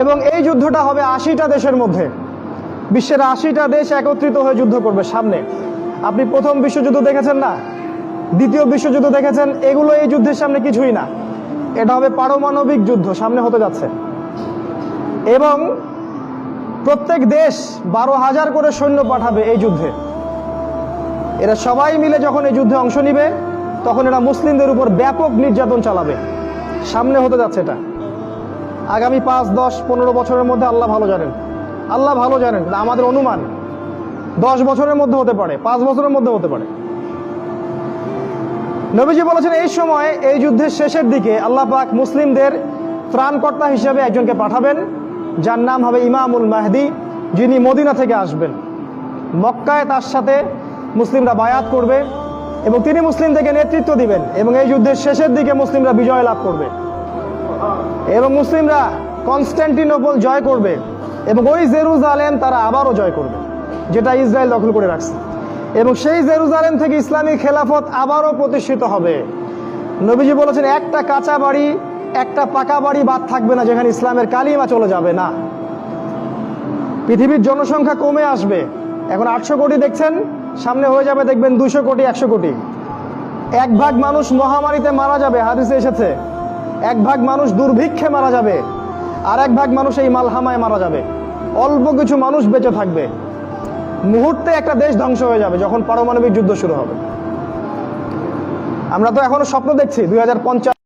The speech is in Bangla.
এবং এই যুদ্ধটা হবে আশিটা দেশের মধ্যে। বিশ্বের আশিটা দেশ একত্রিত হয়ে যুদ্ধ করবে সামনে। আপনি প্রথম বিশ্বযুদ্ধ দেখেছেন না? দ্বিতীয় বিশ্বযুদ্ধ দেখেছেন? এগুলো এই যুদ্ধের সামনে কিছুই না। এটা হবে পারমাণবিক যুদ্ধ, সামনে হতে যাচ্ছে। এবং প্রত্যেক দেশ বারো হাজার করে সৈন্য পাঠাবে এই যুদ্ধে। এরা সবাই মিলে যখন এই যুদ্ধে অংশ নিবে, তখন এরা মুসলিমদের উপর ব্যাপক নির্যাতন চালাবে। সামনে হতে যাচ্ছে এটা। আগামী পাঁচ, দশ, পনেরো বছরের মধ্যে আল্লাহ ভালো জানেন। আল্লাহ ভালো জানেন আমাদের অনুমান। দশ বছরের মধ্যে হতে পারে, পাঁচ বছরের মধ্যে হতে পারে। নবীজি বলেছেন, এই সময়, এই যুদ্ধের শেষের দিকে আল্লাহ পাক মুসলিমদের ত্রাণকর্তা হিসেবে একজনকে পাঠাবেন, যার নাম হবে ইমামুল মাহদি, যিনি মদিনা থেকে আসবেন। মক্কায় তার সাথে মুসলিমরা বায়াত করবে এবং তিনি মুসলিমদেরকে নেতৃত্ব দিবেন এবং এই যুদ্ধের শেষের দিকে মুসলিমরা বিজয় লাভ করবে। এবং মুসলিমরা কনস্ট্যান্টিনোপল জয় করবে এবং ওই জেরুজালেম তারা আবারও জয় করবে, যেটা ইসরায়েল দখল করে রাখছে। এবং সেই জেরুজালেম থেকে ইসলামী খেলাফত আবারও প্রতিষ্ঠিত হবে। নবীজি বলেছেন, একটা কাঁচা বাড়ি, একটা পাকা বাড়ি বাদ থাকবে না, যেখানে ইসলামের কালিমা চলে যাবে না। পৃথিবীর জনসংখ্যা কমে আসবে। এখন আটশো কোটি দেখছেন, সামনে হয়ে যাবে দেখবেন দুশো কোটি, একশো কোটি। এক ভাগ মানুষ মহামারীতে মারা যাবে, হাদিসে এসেছে। এক ভাগ মানুষ দুর্ভিক্ষে মারা যাবে, আর এক ভাগ মানুষ এই মালহামায় মারা যাবে। অল্প কিছু মানুষ বেঁচে থাকবে। মুহূর্তে একটা দেশ ধ্বংস হয়ে যাবে যখন পারমাণবিক যুদ্ধ শুরু হবে। আমরা তো এখনও স্বপ্ন দেখছি, দুই হাজার পঞ্চাশ